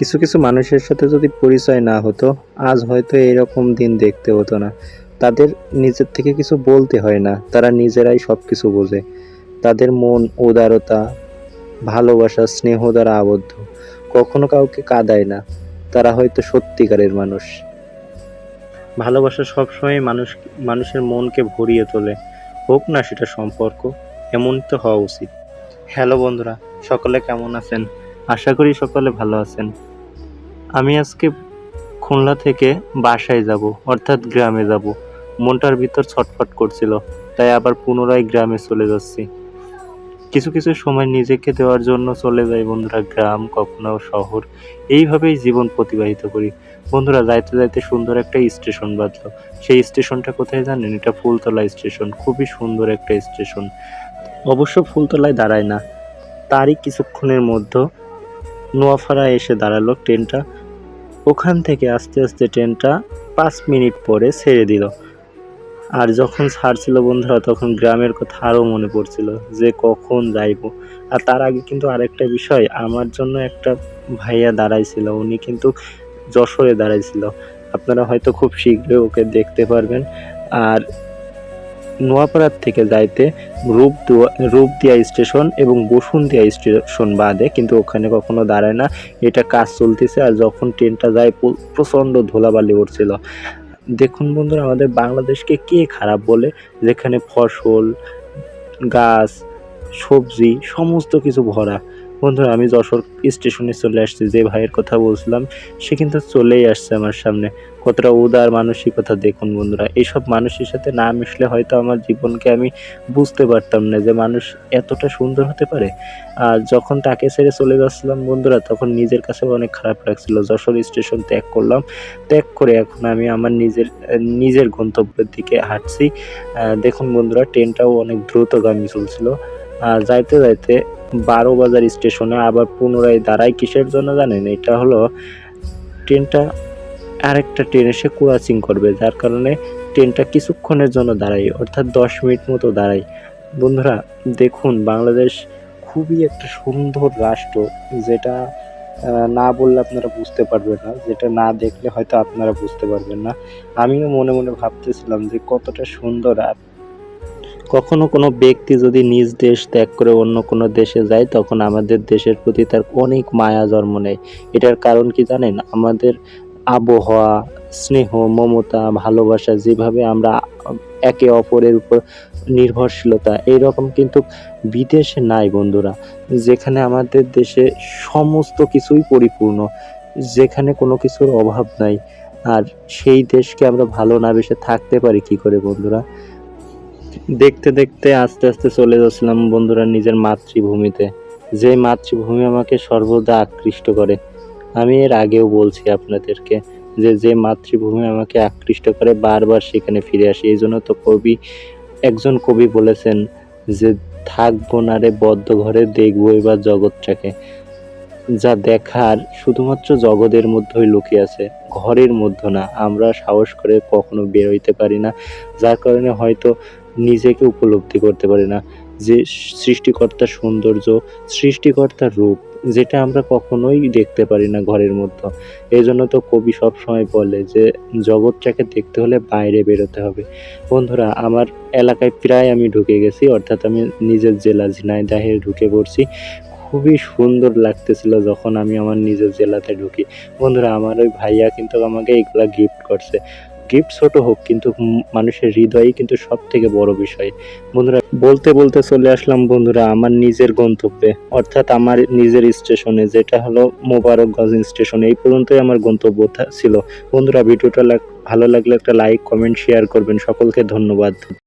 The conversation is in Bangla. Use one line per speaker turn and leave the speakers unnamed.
কিছু কিছু মানুষের সাথে যদি পরিচয় না হতো, আজ হয়তো এরকম দিন দেখতে হতো না। তাদের নিজের থেকে কিছু বলতে হয় না, তারা নিজেরাই সব কিছু বোঝে। তাদের মন উদারতা, ভালোবাসা, স্নেহ দ্বারা আবদ্ধ। কখনো কাউকে কাঁদায় না, তারা হয়তো সত্যিকারের মানুষ। ভালোবাসা সবসময় মানুষ মানুষের মনকে ভরিয়ে তোলে। হোক না সেটা সম্পর্ক, এমন তো হওয়া উচিত। হ্যালো বন্ধুরা, সকলে কেমন আছেন? আশা করি সকলে ভালো আছেন। আমি আজকে খুলনা থেকে বাসায় যাব, অর্থাৎ গ্রামে যাব। মনটার ভিতর ছটফট করছিল, তাই আবার পুনরায় গ্রামে চলে যাচ্ছি। কিছু কিছু সময় নিজেকে দেওয়ার জন্য চলে যাই বন্ধুরা, গ্রাম, কখনো শহর। এইভাবেই জীবন প্রতিবাহিত করি। বন্ধুরা, যাইতে যাইতে সুন্দর একটা স্টেশন বাঁধলো। সেই স্টেশনটা কোথায় জানেন? এটা ফুলতলা স্টেশন, খুবই সুন্দর একটা স্টেশন। অবশ্য ফুলতলায় দাঁড়ায় না। তারই কিছুক্ষণের মধ্যে নোয়াপাড়া এসে দাঁড়াল ট্রেনটা। ওখান থেকে আস্তে আস্তে ট্রেনটা পাঁচ মিনিট পরে ছেড়ে দিল। আর যখন ছাড়ছিল বন্ধুরা, তখন গ্রামের কথা আরও মনে পড়ছিল যে কখন যাইব। আর তার আগে কিন্তু আরেকটা বিষয়, আমার জন্য একটা ভাইয়া দাঁড়াইছিল, উনি কিন্তু যশোরে দাঁড়াইছিল। আপনারা হয়তো খুব শীঘ্রই ওকে দেখতে পারবেন। আর নোয়াপাড়ার থেকে যাইতে রূপদুয়া রূপদিয়া স্টেশন এবং বসুন্তিয়া স্টেশন বাদে, কিন্তু ওখানে কখনো দাঁড়ায় না। এটা কাজ চলতেছে আর যখন ট্রেনটা যায় প্রচণ্ড ধুলাবালি উঠছিল। দেখুন বন্ধুরা, আমাদের বাংলাদেশকে কে খারাপ বলে? যেখানে ফসল, গাছ, সবজি, সমস্ত কিছু ভরা। বন্ধুরা, আমি যশোর স্টেশনে চলে আসছি, যে ভাইয়ের কথা বলছিলাম, সে কিন্তু চলেই আসছে আমার সামনে। কতটা উদার মানসিকতা, দেখুন বন্ধুরা। এইসব মানুষের সাথে না মিশলে হয়তো আমার জীবনকে আমি বুঝতে পারতাম না যে মানুষ এতটা সুন্দর হতে পারে। আর যখন তাকে ছেড়ে চলে যাচ্ছিলাম বন্ধুরা, তখন নিজের কাছে অনেক খারাপ লাগছিল। যশোর স্টেশন ত্যাগ করলাম। ত্যাগ করে এখন আমি আমার নিজের নিজের গন্তব্যের দিকে হাঁটছি। দেখুন বন্ধুরা, ট্রেনটাও অনেক দ্রুতগামী চলছিল। আর যাইতে যাইতে বারো বাজার স্টেশনে আবার পুনরায় দাঁড়ায় কিসের জন্য জানেন? এটা হলো ট্রেনটা আরেকটা ট্রেন এসে ক্রসিং করবে, যার কারণে ট্রেনটা কিছুক্ষণের জন্য দাঁড়াই অর্থাৎ দশ মিনিট মতো দাঁড়াই বন্ধুরা, দেখুন, বাংলাদেশ খুবই একটা সুন্দর রাষ্ট্র, যেটা না বললে আপনারা বুঝতে পারবেন না, যেটা না দেখলে হয়তো আপনারা বুঝতে পারবেন না। আমিও মনে মনে ভাবতেছিলাম যে কতটা সুন্দর আর কখনো কোনো ব্যক্তি যদি নিজ দেশ ত্যাগ করে অন্য কোনো দেশে যায়, তখন আমাদের দেশের প্রতি তার অনেক মায়া জন্ম নেয়। এটার কারণ কি জানেন? আমাদের আবহাওয়া, স্নেহ, মমতা, ভালোবাসা যেভাবে আমরা একে অপরের উপর নির্ভরশীলতা, এইরকম কিন্তু বিদেশে নাই বন্ধুরা। যেখানে আমাদের দেশে সমস্ত কিছুই পরিপূর্ণ, যেখানে কোনো কিছুর অভাব নাই। আর সেই দেশকে আমরা ভালো না বেসে থাকতে পারি কি করে বন্ধুরা? দেখতে দেখতে আস্তে আস্তে চলে যাচ্ছিলাম বন্ধুরা নিজের মাতৃভূমিতে। যে মাতৃভূমি আমাকে সর্বদা আকৃষ্ট করে। আমি এর আগেও বলছি আপনাদেরকে যে যে মাতৃভূমি আমাকে আকৃষ্ট করে, বারবার সেখানে ফিরে আসি। এই জন্য তো কবি, একজন কবি বলেছেন যে, থাকব না রে বদ্ধ ঘরে, দেখব এবার জগৎটাকে। যা দেখার শুধুমাত্র জগতের মধ্যেই লুকিয়ে আছে, ঘরের মধ্যে না। আমরা সাহস করে কখনো বেরোইতে পারি না। যার কারণে হয়তো নিজেকে উপলব্ধি করতে পারি না। যে সৃষ্টিকর্তার সৌন্দর্য সৃষ্টিকর্তার রূপ, যেটা আমরা কখনোই দেখতে পারি না ঘরের মধ্যে। এই জন্য তো কবি সব সময় বলে যে, জগৎটাকে দেখতে হলে বাইরে বেরোতে হবে। বন্ধুরা, আমার এলাকায় প্রায় আমি ঢুকে গেছি, অর্থাৎ আমি নিজের জেলা ঝিনাইদাহে ঢুকে পড়ছি। খুবই সুন্দর লাগতেছিল যখন আমি আমার নিজের জেলাতে ঢুকি। বন্ধুরা, আমার ওই ভাইয়া কিন্তু আমাকে এগুলা গিফট করছে। গিফট ছোট হোক, কিন্তু মানুষের হৃদয়ই কিন্তু সব থেকে বড় বিষয়। বন্ধুরা, বলতে বলতে চলে আসলাম বন্ধুরা আমার নিজের গন্তব্যে, অর্থাৎ আমার নিজের স্টেশনে, যেটা হলো মোবারকগঞ্জ স্টেশন। এই পর্যন্তই আমার গন্তব্য ছিল। বন্ধুরা, ভিডিওটা ভালো লাগলে একটা লাইক, কমেন্ট শেয়ার করবেন। সকলকে ধন্যবাদ।